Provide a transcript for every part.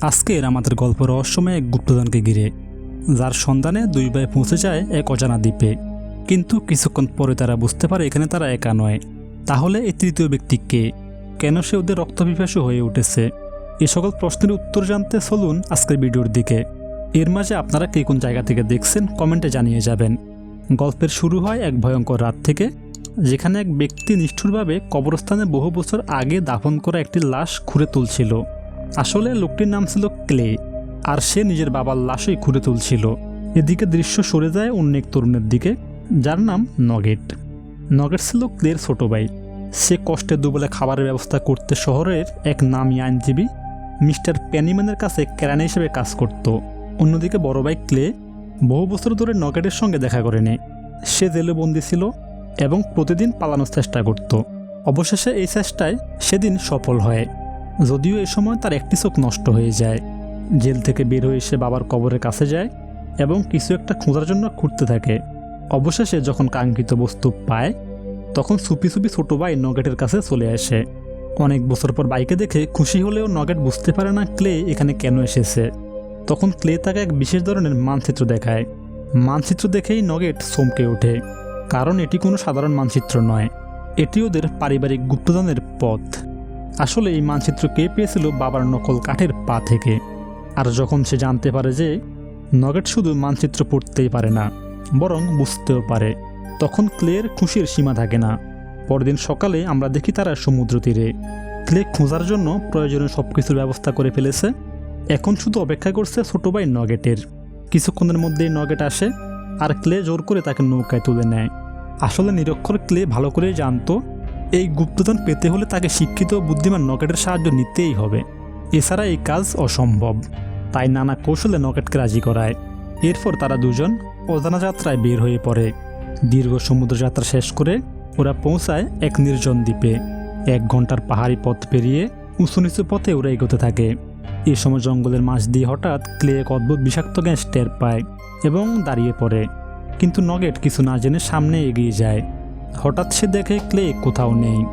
আজকের আমাদের গল্প রহস্যময় এক গুপ্তধনকে ঘিরে, যার সন্ধানে দুই ভাই পৌঁছে যায় এক অজানা দ্বীপে। কিন্তু কিছুক্ষণ পরে তারা বুঝতে পারে এখানে তারা একা নয়। তাহলে এই তৃতীয় ব্যক্তি কে? কেন সে ওদের রক্তপিপাসু হয়ে উঠেছে? এ সকল প্রশ্নের উত্তর জানতে চলুন আজকের ভিডিওর দিকে। এর মাঝে আপনারা কে কোন জায়গা থেকে দেখছেন কমেন্টে জানিয়ে যাবেন। গল্পের শুরু হয় এক ভয়ঙ্কর রাত থেকে, যেখানে এক ব্যক্তি নিষ্ঠুরভাবে কবরস্থানে বহু বছর আগে দাফন করা একটি লাশ খুঁড়ে তুলছিল। আসলে লোকটির নাম ছিল ক্লে, আর সে নিজের বাবার লাশই খুঁড়ে তুলছিল। এদিকে দৃশ্য সরে যায় অন্য এক তরুণের দিকে, যার নাম নগেট। নগেট ছিল ক্লের ছোট ভাই। সে কষ্টে দুবেলা খাবারের ব্যবস্থা করতে শহরের এক নামী আইনজীবী, মিস্টার প্যানিম্যানের কাছে কেরানি হিসেবে কাজ করত। অন্যদিকে বড় ভাই ক্লে বহু বছর ধরে নগেটের সঙ্গে দেখা করেনি সে জেলে বন্দি ছিল এবং প্রতিদিন পালানোর চেষ্টা করত। অবশেষে এই চেষ্টায় সেদিন সফল হয়। যদিও এ সময় তার একটি চোখ নষ্ট হয়ে যায়। জেল থেকে বের হয়ে এসে বাবার কবরের কাছে যায় এবং কিছু একটা খোঁজার জন্য খুঁড়তে থাকে। অবশেষে যখন কাঙ্ক্ষিত বস্তু পায়, তখন সুপি সুপি ছোট ভাই নগেটের কাছে চলে আসে। অনেক বছর পর বাইকে দেখে খুশি হলেও নগেট বুঝতে পারে না ক্লে এখানে কেন এসেছে। তখন ক্লে তাকে এক বিশেষ ধরনের মানচিত্র দেখায়। মানচিত্র দেখেই নগেট চমকে ওঠে, কারণ এটি কোনো সাধারণ মানচিত্র নয়। এটি ওদের পারিবারিক গুপ্তদানের পথ। আসলে এই মানচিত্র কে পেয়েছিল বাবার নকল কাঠের পা থেকে? আর যখন সে জানতে পারে যে নগেট শুধু মানচিত্র পড়তেই পারে না, বরং বুঝতেও পারে, তখন ক্লের খুশির সীমা থাকে না। পরদিন সকালে আমরা দেখি তারা সমুদ্র তীরে। ক্লে খোঁজার জন্য প্রয়োজনীয় সব কিছুর ব্যবস্থা করে ফেলেছে। এখন শুধু অপেক্ষা করছে ছোট ভাই নগেটের। কিছুক্ষণের মধ্যেই নগেট আসে, আর ক্লে জোর করে তাকে নৌকায় তুলে নেয়। আসলে নিরক্ষর ক্লে ভালো করেই জানতো এই গুপ্তধন পেতে হলে তাকে শিক্ষিত বুদ্ধিমান নকেটের সাহায্য নিতেই হবে। এছাড়া এই কাজ অসম্ভব। তাই নানা কৌশলে নকেটকে রাজি করায়। এরপর তারা দুজন অজানা যাত্রায় বের হয়ে পড়ে। দীর্ঘ সমুদ্র যাত্রা শেষ করে ওরা পৌঁছায় এক নির্জন দ্বীপে। এক ঘণ্টার পাহাড়ি পথ পেরিয়ে উঁচু নিচু পথে ওরা এগোতে থাকে। এ সময় জঙ্গলের মাছ দিয়ে হঠাৎ ক্লে এক অদ্ভুত বিষাক্ত গ্যাস টের পায় এবং দাঁড়িয়ে পড়ে। কিন্তু নগেট কিছু না জেনে সামনে এগিয়ে যায়। হঠাৎ সে দেখে ক্লে কোথাও নেই।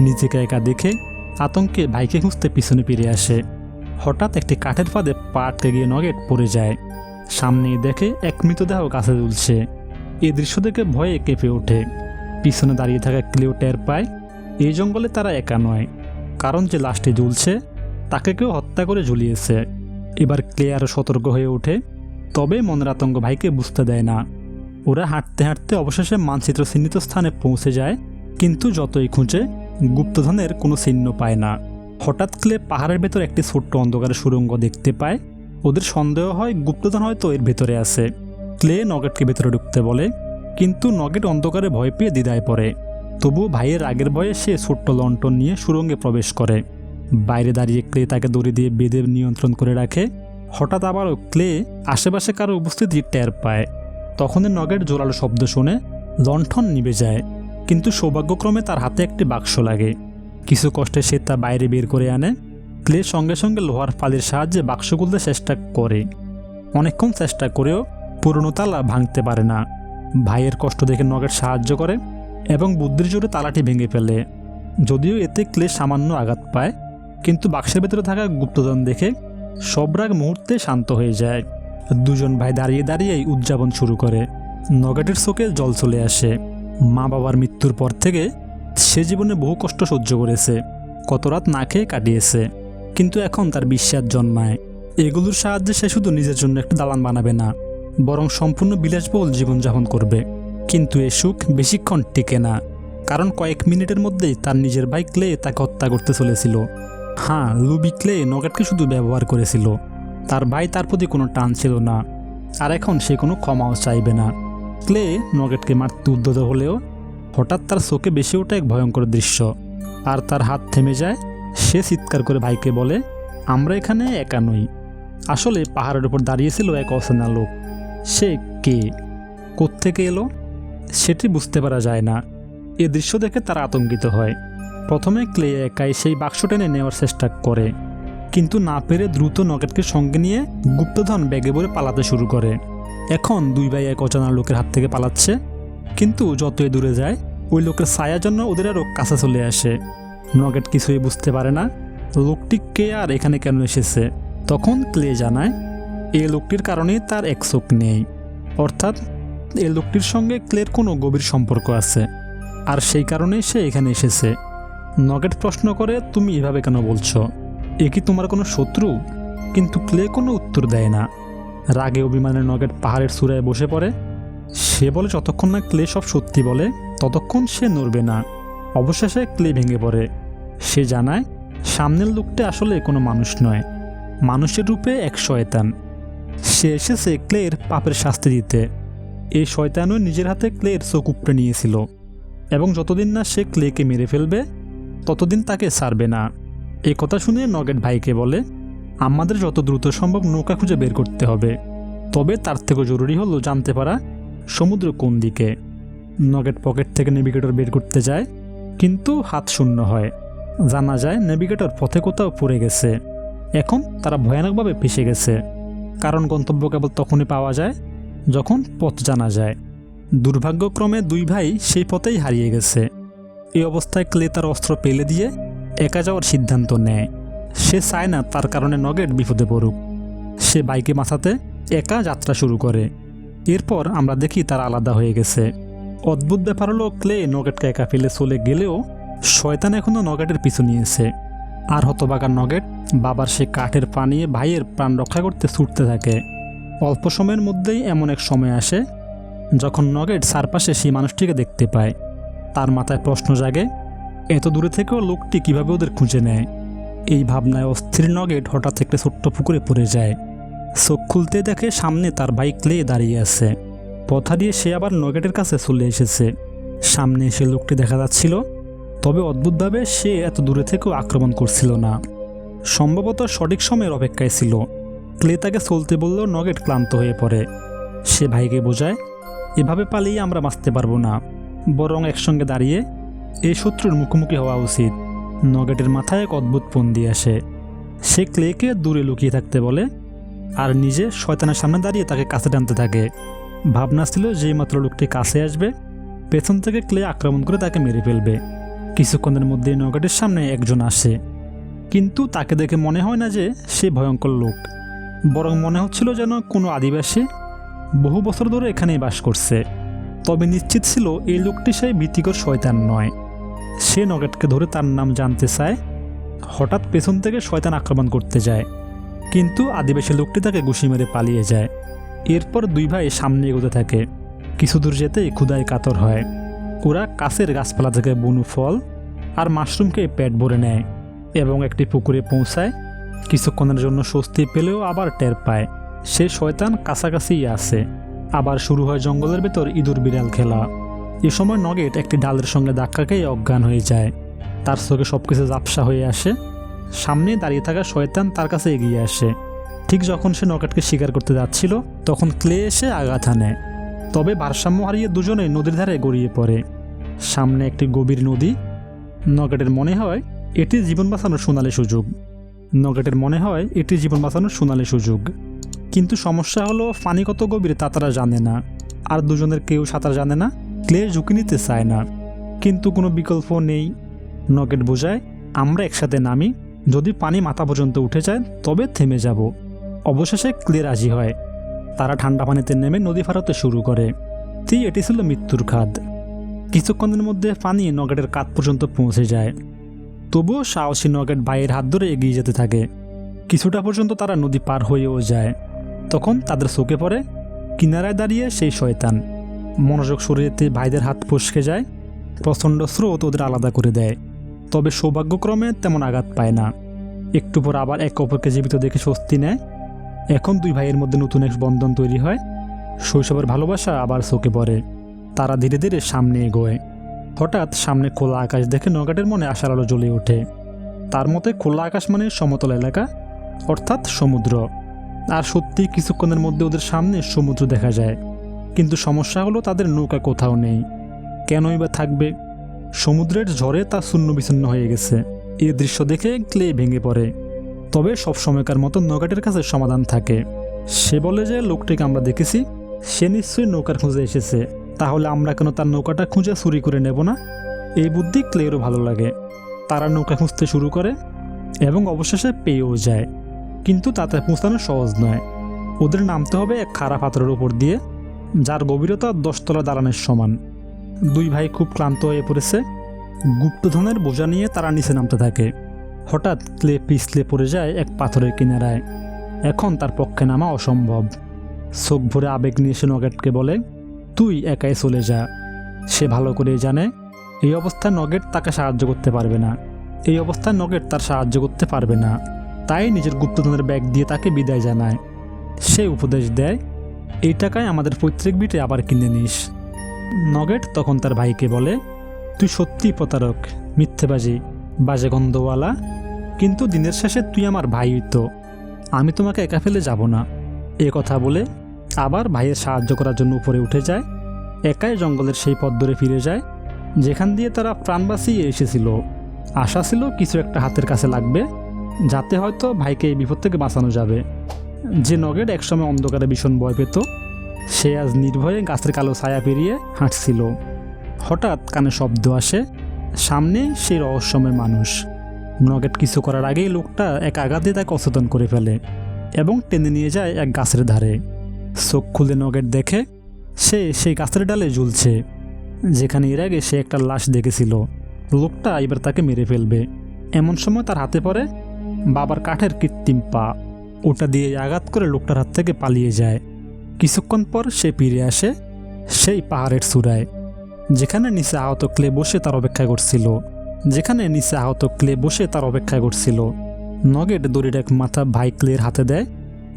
নিজেকে একা দেখে আতঙ্কে ভাইকে খুঁজতে পিছনে ফিরে আসে। হঠাৎ একটি কাঠের ফাঁদে পা আটকে গিয়ে নগেট পড়ে যায়। সামনে দেখে এক মৃতদেহ কাছে তুলছে এই দৃশ্য দেখে ভয়ে কেঁপে ওঠে। পিছনে দাঁড়িয়ে থাকা ক্লেও টের পায় এই জঙ্গলে তারা একা নয়। কারণ যে লাশটি ঝুলছে তাকে কেউ হত্যা করে ঝুলিয়েছে। এবার ক্লে আরও সতর্ক হয়ে ওঠে, তবে মনের আতঙ্ক ভাইকে বুঝতে দেয় না। ওরা হাঁটতে হাঁটতে অবশেষে মানচিত্র চিহ্নিত স্থানে পৌঁছে যায়, কিন্তু যতই খুঁজে, গুপ্তধনের কোনো চিহ্ন পায় না। হঠাৎ ক্লে পাহাড়ের ভেতর একটি ছোট্ট অন্ধকারের সুরঙ্গ দেখতে পায়। ওদের সন্দেহ হয় গুপ্তধন হয়তো এর ভেতরে আছে। ক্লে নগেটকে ভেতরে ঢুকতে বলে, কিন্তু নগেট অন্ধকারে ভয় পেয়ে দ্বিধায় পড়ে। তবু ভাইয়ের আগের ভয়ে সে ছোট্ট লন্ঠন নিয়ে সুরঙ্গে প্রবেশ করে। বাইরে দাঁড়িয়ে ক্লে তাকে দড়ি দিয়ে বেদে নিয়ন্ত্রণ করে রাখে। হঠাৎ আবারও ক্লে আশেপাশে কারও উপস্থিতি টের পায়। তখনই নগের জোরালো শব্দ শুনে লণ্ঠন নিভে যায়, কিন্তু সৌভাগ্যক্রমে তার হাতে একটি বাক্স লাগে। কিছু কষ্টে সে তা বাইরে বের করে আনে ক্লে সঙ্গে সঙ্গে লোহার ফালির সাহায্যে বাক্স খুলতে চেষ্টা করে। অনেকক্ষণ চেষ্টা করেও পুরনো তালা ভাঙতে পারে না। ভাইয়ের কষ্ট দেখে নগের সাহায্য করে এবং বুদ্ধির জোরে তালাটি ভেঙে ফেলে। যদিও এতে ক্লে সামান্য আঘাত পায়, কিন্তু বাক্সের ভেতরে থাকা গুপ্তধন দেখে সব রাগ মুহূর্তে শান্ত হয়ে যায়। দুজন ভাই দাঁড়িয়ে দাঁড়িয়েই উদযাপন শুরু করে। নগেটের চোখে জল চলে আসে। মা বাবার মৃত্যুর পর থেকে সে জীবনে বহু কষ্ট সহ্য করেছে, কত রাত না খেয়ে কাটিয়েছে, কিন্তু এখন তার বিশ্বাস জন্মায়। এগুলোর সাহায্যে সে শুধু নিজের জন্য একটা দালান বানাবে না, বরং সম্পূর্ণ বিলাসবহুল জীবনযাপন করবে। কিন্তু এ সুখ বেশিক্ষণ টিকে না, কারণ কয়েক মিনিটের মধ্যেই তার নিজের ভাই ক্লে তাকে হত্যা করতে চলেছিল। হ্যাঁ লুবি ক্লে নগেটকে শুধু ব্যবহার করেছিল। তার ভাই তার প্রতি কোনো টান ছিল না, আর এখন সে কোনো ক্ষমাও চাইবে না। ক্লে নগেটকে মারতে উদ্যত হলেও হঠাৎ তার চোখে বেশি ওঠে এক ভয়ঙ্কর দৃশ্য। আর তার হাত থেমে যায়, সে চিৎকার করে ভাইকে বলে, আমরা এখানে একা নই। আসলে পাহাড়ের উপর দাঁড়িয়েছিল এক অচেনা লোক। সে কে? কোত্থেকে এলো? সেটি বুঝতে পারা যায় না। এ দৃশ্য দেখে তারা আতঙ্কিত হয়। প্রথমে ক্লে একাই সেই বাক্স টেনে নেওয়ার চেষ্টা করে। কিন্তু না পেরে দ্রুত নগেটকে সঙ্গে নিয়ে গুপ্তধন ব্যাগে ভরে পালাতে শুরু করে। এখন দুই ভাই এক অজানা লোকের হাত থেকে পালাচ্ছে, কিন্তু যতই দূরে যায়, ওই লোকের ছায়ার জন্য ওদের আরও কাছে চলে আসে। নগেট কিছুই বুঝতে পারে না, লোকটি কে আর এখানে কেন এসেছে। তখন ক্লে জানায় এই লোকটির কারণে তার এক চোখ নেই। অর্থাৎ এই লোকটির সঙ্গে ক্লের কোনো গভীর সম্পর্ক আছে, আর সেই কারণেই সে এখানে এসেছে। নগেট প্রশ্ন করে, তুমি এভাবে কেন বলছো? এ কি তোমার কোনো শত্রু? কিন্তু ক্লে কোনো উত্তর দেয় না। রাগে অভিমানের নগেট পাহাড়ের চূড়ায় বসে পড়ে। সে বলে, যতক্ষণ না ক্লে সব সত্যি বলে, ততক্ষণ সে নড়বে না। অবশেষে ক্লে ভেঙে পড়ে। সে জানায়, সামনের লোকটা আসলে কোনো মানুষ নয়। মানুষের রূপে এক শয়তান। সে এসেছে ক্লের পাপের শাস্তি দিতে। এই শয়তানও নিজের হাতে ক্লের চোখ উপড়ে নিয়েছিল। এবং যতদিন না সে ক্লেকে মেরে ফেলবে, ততদিন তাকে ছাড়বে না। এই কথা শুনে নগেট ভাইকে বলে, আমাদের যত দ্রুত সম্ভব নৌকা খুঁজে বের করতে হবে। তবে তার থেকেও জরুরি হলো জানতে পারা সমুদ্র কোন দিকে। নগেট পকেট থেকে নেভিগেটর বের করতে যায়, কিন্তু হাত শূন্য হয়। জানা যায় নেভিগেটর পথে কোথাও পড়ে গেছে। এখন তারা ভয়ানকভাবে ফেসে গেছে। কারণ গন্তব্য কেবল তখনই পাওয়া যায় যখন পথ জানা যায়। দুর্ভাগ্যক্রমে দুই ভাই সেই পথেই হারিয়ে গেছে। এই অবস্থায় ক্লে তার অস্ত্র পেলে দিয়ে একা যাওয়ার সিদ্ধান্ত নেয়। সে চায় না তার কারণে নগেট বিপদে পড়ুক। সে বাইকে মাথাতে একা যাত্রা শুরু করে। এরপর আমরা দেখি তারা আলাদা হয়ে গেছে। অদ্ভুত ব্যাপার হলো ক্লে নগেটকে একা ফেলে চলে গেলেও শয়তান এখনও নগেটের পিছু নিয়েছে। আর হতবাগার নগেট বাবার সে কাঠের পা নিয়ে ভাইয়ের প্রাণ রক্ষা করতে ছুটতে থাকে। অল্প সময়ের মধ্যেই এমন এক সময় আসে, যখন নগেট চারপাশে সেই মানুষটিকে দেখতে পায়। তার মাথায় প্রশ্ন জাগে এত দূরে থেকেও লোকটি কীভাবে ওদের খুঁজে নেয়? এই ভাবনায় অস্থির নগেট হঠাৎ একটা ছোট্ট পুকুরে পড়ে যায়। চোখ খুলতে দেখে সামনে তার বাইক ক্লে দাঁড়িয়ে আছে। পথা দিয়ে সে আবার নগেটের কাছে চলে এসেছে। সামনে এসে লোকটি দেখা যাচ্ছিল, তবে অদ্ভুতভাবে সে এত দূরে থেকেও আক্রমণ করছিল না। সম্ভবত সঠিক সময়ের অপেক্ষায় ছিল। ক্লে তাকে চলতে বললেও নগেট ক্লান্ত হয়ে পড়ে। সে ভাইকে বোঝায়, এভাবে পালিয়ে আমরা বাঁচতে পারব না। বরং একসঙ্গে দাঁড়িয়ে এই শত্রুর মুখোমুখি হওয়া উচিত। নগেটের মাথায় এক অদ্ভুত পন্দি আসে। সে ক্লেকে দূরে লুকিয়ে থাকতে বলে, আর নিজে শয়তানের সামনে দাঁড়িয়ে তাকে কাছে টানতে থাকে। ভাবনা ছিল যে মাত্র লোকটি কাছে আসবে, পেছন থেকে ক্লে আক্রমণ করে তাকে মেরে ফেলবে। কিছুক্ষণের মধ্যে নগেটের সামনে একজন আসে। কিন্তু তাকে দেখে মনে হয় না যে সে ভয়ঙ্কর লোক। বরং মনে হচ্ছিল যেন কোনো আদিবাসী বহু বছর ধরে এখানেই বাস করছে। তবে নিশ্চিত ছিল এই লোকটি সেই ভীতিকর শয়তান নয়। সে নগেটকে ধরে তার নাম জানতে চায়। হঠাৎ পেছন থেকে শয়তান আক্রমণ করতে যায়। কিন্তু আদিবাসী লোকটি তাকে ঘুষি মেরে পালিয়ে যায়। এরপর দুই ভাই সামনে এগোতে থাকে। কিছু দূর যেতেই ক্ষুদায় কাতর হয়। ওরা কাছের গাছপালা থেকে বুনু ফল আর মাশরুমকে পেট ভরে নেয় এবং একটি পুকুরে পৌঁছায়। কিছুক্ষণের জন্য স্বস্তি পেলেও আবার টের পায়। সে শয়তান কাছাকাছিই আছে। আবার শুরু হয় জঙ্গলের ভেতর ইঁদুর বিড়াল খেলা। এ সময় নগেট একটি ডালের সঙ্গে ধাক্কা খেয়ে অজ্ঞান হয়ে যায়। তার চোখে সব কিছু জাপসা হয়ে আসে। সামনে দাঁড়িয়ে থাকা শয়তান তার কাছে এগিয়ে আসে। ঠিক যখন সে নগেটকে শিকার করতে যাচ্ছিল, তখন ক্লে এসে আঘাত আনে তবে ভারসাম্য হারিয়ে দুজনে নদীর ধারে গড়িয়ে পড়ে। সামনে একটি গভীর নদী। নগেটের মনে হয়, এটি জীবন বাঁচানোর সোনালি সুযোগ। নগেটের মনে হয়, এটি জীবন বাঁচানোর সোনালি সুযোগ। কিন্তু সমস্যা হলো পানি কত গভীরে তা তারা জানে না। আর দুজনের কেউ সাঁতার জানে না। ক্লে ঝুঁকি নিতে চায় না। কিন্তু কোনো বিকল্প নেই। নগেট বোঝায়, আমরা একসাথে নামি। যদি পানি মাথা পর্যন্ত উঠে যায়, তবে থেমে যাব। অবশেষে ক্লে রাজি হয়। তারা ঠান্ডা পানিতে নেমে নদী ফারাতে শুরু করে। তি, এটি ছিল মৃত্যুর খাদ। কিছুক্ষণের মধ্যে পানি নগেটের কাত পর্যন্ত পৌঁছে যায়। তবুও সাহসী নগেট ভাইয়ের হাত ধরে এগিয়ে যেতে থাকে। কিছুটা পর্যন্ত তারা নদী পার হয়েও যায়। তখন তাদের চোখে পড়ে, কিনারায় দাঁড়িয়ে সেই শয়তান। মনোযোগ সরিয়েতে ভাইদের হাত ফসকে যায়, প্রচণ্ড স্রোত ওদের আলাদা করে দেয়। তবে সৌভাগ্যক্রমে তেমন আঘাত পায় না। একটু পর আবার এক অপরকে জীবিত দেখে স্বস্তি নেয়। এখন দুই ভাইয়ের মধ্যে নতুন এক বন্ধন তৈরি হয়। শৈশবের ভালোবাসা আবার চোখে পড়ে। তারা ধীরে ধীরে সামনে এগোয়। হঠাৎ সামনে খোলা আকাশ দেখে নগাটের মনে আশার আলো জ্বলে ওঠে। তার মতে খোলা আকাশ মানে সমতল এলাকা, অর্থাৎ সমুদ্র। আর সত্যি কিছুক্ষণের মধ্যে ওদের সামনে সমুদ্র দেখা যায়। কিন্তু সমস্যা হলো তাদের নৌকা কোথাও নেই। কেনই বা থাকবে? সমুদ্রের ঝড়ে তা শূন্য বিচ্ছিন্ন হয়ে গেছে। এ দৃশ্য দেখে ক্লে ভেঙে পড়ে। তবে সব সময়কার মতো নৌকাটির কাছে সমাধান থাকে। সে বলে যে লোকটিকে আমরা দেখেছি, সে নিশ্চয়ই নৌকার খুঁজে এসেছে। তাহলে আমরা কেন তার নৌকাটা খুঁজে চুরি করে নেব না? এই বুদ্ধি ক্লেরও ভালো লাগে। তারা নৌকা খুঁজতে শুরু করে এবং অবশেষে পেয়েও যায়। কিন্তু তাতে পৌঁছানো সহজ নয়। ওদের নামতে হবে এক খাড়া পাথরের উপর দিয়ে যার গভীরতা দশতলা দালানের সমান। দুই ভাই খুব ক্লান্ত হয়ে পড়েছে। গুপ্তধনের বোঝা নিয়ে তারা নিচে নামতে থাকে। হঠাৎ ক্লে পিছলে পড়ে যায় এক পাথরের কিনারায়। এখন তার পক্ষে নামা অসম্ভব। চোখ ভরে আবেগ নিয়ে সে নগেটকে বলে, তুই একাই চলে যা। সে ভালো করে জানে, এই অবস্থায় নগেট তাকে সাহায্য করতে পারবে না। এই অবস্থায় নগেট তার সাহায্য করতে পারবে না। তাই নিজের গুপ্তধনের ব্যাগ দিয়ে তাকে বিদায় জানায়। সে উপদেশ দেয় এই টাকায় আমাদের পৈতৃক বিটে আবার কিনে নিস। নগেট তখন তার ভাইকে বলে, তুই সত্যিই প্রতারক, মিথ্যেবাজি, বাজে গন্ধওয়ালা। কিন্তু দিনের শেষে তুই আমার ভাই তো। আমি তোমাকে একা ফেলে যাব না। এ কথা বলে আবার ভাইয়ের সাহায্য করার জন্য উপরে উঠে যায়, একাই জঙ্গলের সেই পথ ধরে ফিরে যায়, যেখান দিয়ে তারা প্রাণ বাঁচিয়ে এসেছিল। আশা ছিল কিছু একটা হাতের কাছে লাগবে, যাতে হয়তো ভাইকে এই বিপদ থেকে বাঁচানো যাবে। যে নগেট একসময় অন্ধকারে ভীষণ ভয় পেত, সে আজ নির্ভয়ে গাছের কালো ছায়া পেরিয়ে হাঁটছিল। হঠাৎ কানে শব্দ আসে, সামনে সেই রহস্যময় মানুষ। নগেট কিছু করার আগেই লোকটা এক আঘাতে তাকে অচেতন করে ফেলে এবং টেনে নিয়ে যায় এক গাছের ধারে। চোখ খুলে নগেট দেখে সে সেই গাছের ডালে ঝুলছে, যেখানে এর আগে সে একটা লাশ দেখেছিল। লোকটা এবার তাকে মেরে ফেলবে। এমন সময় তার হাতে পড়ে বাবার কাঠের কৃত্রিম পা। ওটা দিয়ে আঘাত করে লোকটার হাত থেকে পালিয়ে যায়। কিছুক্ষণ পর সে ফিরে আসে সেই পাহাড়ের চূড়ায়, যেখানে নিচে আহত ক্লে বসে তার অপেক্ষা করছিল। যেখানে নিচে আহত ক্লে বসে তার অপেক্ষা করছিল। নগেট দড়ির এক মাথা ভাই ক্লের হাতে দেয়,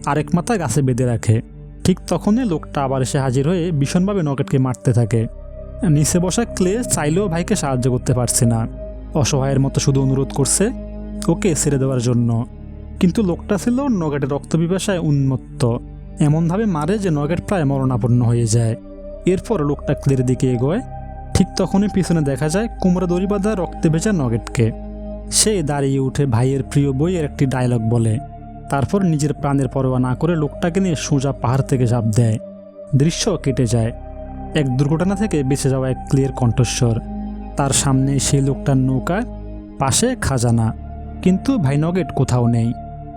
আরেক মাথা গাছে বেঁধে রাখে। ঠিক তখনই লোকটা আবার এসে হাজির হয়ে ভীষণভাবে নগেটকে মারতে থাকে। নিচে বসা ক্লে চাইলেও ভাইকে সাহায্য করতে পারছে না। অসহায়ের মতো শুধু অনুরোধ করছে ওকে ছেড়ে দেওয়ার জন্য। কিন্তু লোকটা ছিল নগেটের রক্তপিপাসায় উন্মত্ত। এমনভাবে মারে যে নগেট প্রায় মরণাপন্ন হয়ে যায়। এরপর লোকটা ক্লের দিকে এগোয়। ঠিক তখনই পিছনে দেখা যায় কুমড়া দড়ি বাঁধা রক্তে ভেজা নগেটকে। সে দাঁড়িয়ে উঠে ভাইয়ের প্রিয় বইয়ের একটি ডায়লগ বলে। তারপর নিজের প্রাণের পরোয়া না করে লোকটাকে নিয়ে সোজা পাহাড় থেকে ঝাঁপ দেয়। দৃশ্য কেটে যায়। এক দুর্ঘটনা থেকে বেঁচে যাওয়া এক ক্লিয়ার কণ্ঠস্বর। তার সামনে সেই লোকটার নৌকা পাশে খাজানা। কিন্তু ভাই নগেট কোথাও নেই।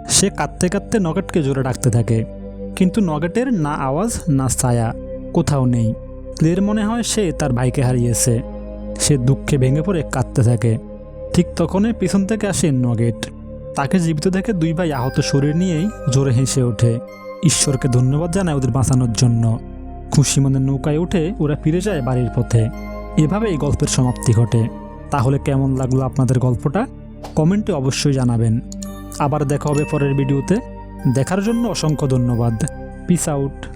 সে কাঁদতে কাঁদতে নগেটকে জোরে ডাকতে থাকে। কিন্তু নগেটের না আওয়াজ, না ছায়া, কোথাও নেই। ক্লিয়ার মনে হয় সে তার ভাইকে হারিয়েছে। সে দুঃখে ভেঙে পড়ে কাঁদতে থাকে। ঠিক তখনই পিছন থেকে আসে নগেট। তাকে জীবিত দেখে দুই ভাই আহত শরীর নিয়েই জোরে হেসে ওঠে। ঈশ্বরকে ধন্যবাদ জানায় ওদের বাঁচানোর জন্য। খুশি মনে নৌকায় উঠে ওরা ফিরে যায় বাড়ির পথে। এভাবে এই গল্পের সমাপ্তি ঘটে। তাহলে কেমন লাগল আপনাদের গল্পটা? কমেন্টে অবশ্যই জানাবেন। আবার দেখা হবে পরের ভিডিওতে। দেখার জন্য অসংখ্য ধন্যবাদ। Piece out